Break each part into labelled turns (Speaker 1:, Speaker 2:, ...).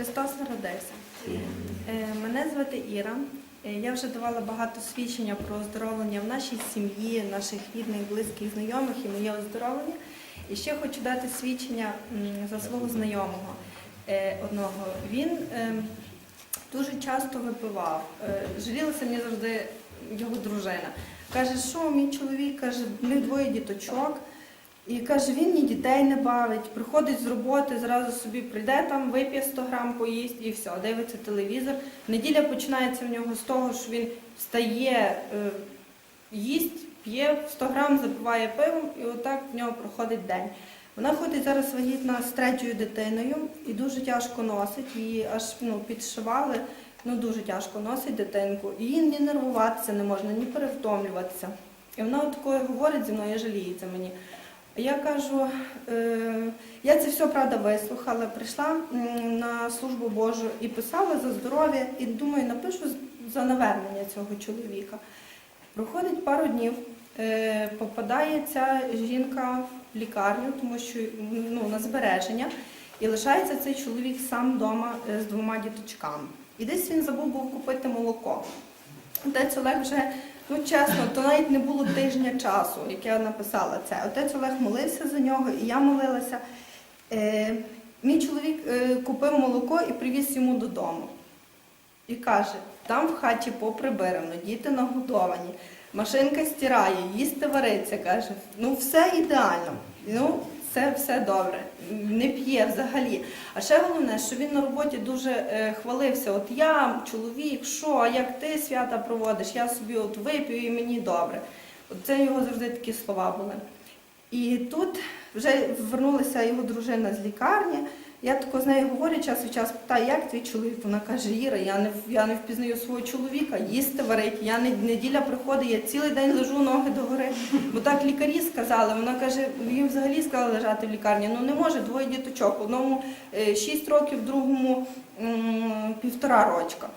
Speaker 1: Христос народився. Е, Мене звати Іра. Е, Я вже давала багато свідчення про оздоровлення в нашій сім'ї, наших рідних, близьких, знайомих і моє оздоровлення. І ще хочу дати свідчення за свого знайомого е, одного. Він дуже часто випивав. Жалілася мені завжди його дружина. Каже, що мій чоловік каже, в них двоє діточок. І каже, він ні дітей не бавить, приходить з роботи, зразу собі прийде там, вип'є 100 грам, поїсть і все, дивиться телевізор. Неділя починається в нього з того, що він встає, е, їсть, п'є 100 грам, запиває пивом, і отак в нього проходить день. Вона ходить зараз вагітна з третьою дитиною і дуже тяжко носить, її аж ну, підшивали, ну дуже тяжко носить дитинку. Їй ні нервуватися не можна, ні перевтомлюватися. І вона такою говорить зі мною, жаліється мені. Я кажу, е, я це все правда вислухала, прийшла на службу Божу і писала за здоров'я, і думаю, напишу за навернення цього чоловіка. Проходить пару днів, е, попадає ця жінка в лікарню, тому що ну, на збереження, і лишається цей чоловік сам вдома з двома діточками. І десь він забув був купити молоко. Отець Олег вже, ну чесно, то навіть не було тижня часу, як я написала це. Отець Олег молився за нього, і я молилася. Е, мій чоловік е, купив молоко і привіз йому додому. І каже, там в хаті поприбирано, діти нагодовані, машинка стирає, їсти вариться, каже, ну все ідеально. Ну, це все добре, не п'є взагалі. А ще головне, що він на роботі дуже е, хвалився. От я, чоловік, що, а як ти свята проводиш, я собі от вип'ю і мені добре. От це його завжди такі слова були. І тут вже вернулася його дружина з лікарні. Я тако з нею говорю час від часу, питаю, як твій чоловік? Вона каже, Іра, я не, я не впізнаю свого чоловіка, їсти варить. Я не, неділя приходить, я цілий день лежу ноги догори. Бо так лікарі сказали. Вона каже, їм взагалі сказали лежати в лікарні. Ну не може, двоє діточок. Одному 6 років, другому півтора рочка.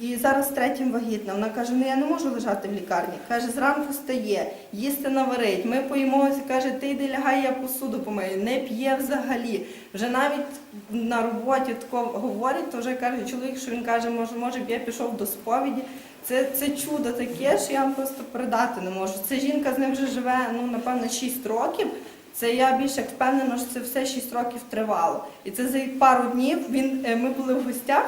Speaker 1: І зараз третім вагітна. Вона каже, ну я не можу лежати в лікарні. Каже, зранку встає, їсти наварить. Ми поїмося, каже, ти йди лягай, я посуду помию. Не п'є взагалі. Вже навіть на роботі тако говорить, то вже каже чоловік, що він каже, може, може б я пішов до сповіді. Це, це чудо таке, що я вам просто передати не можу. Ця жінка з ним вже живе, ну, напевно, 6 років. Це я більш як впевнена, що це все 6 років тривало. І це за пару днів він, е, ми були в гостях.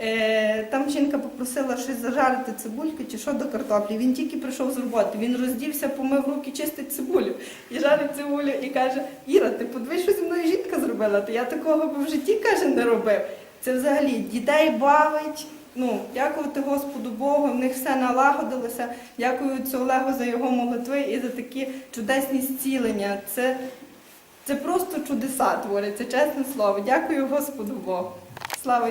Speaker 1: Е, Там жінка попросила щось зажарити цибульки чи що до картоплі. Він тільки прийшов з роботи. Він роздівся, помив руки, чистить цибулю і жарить цибулю і каже: Іра, ти подивись, що зі мною жінка зробила, то я такого би в житті каже не робив. Це взагалі дітей бавить. Ну, дякувати Господу Богу, в них все налагодилося. Дякую цю Олегу за його молитви і за такі чудесні зцілення. Це, це просто чудеса творяться, чесне слово. Дякую Господу Богу. Слава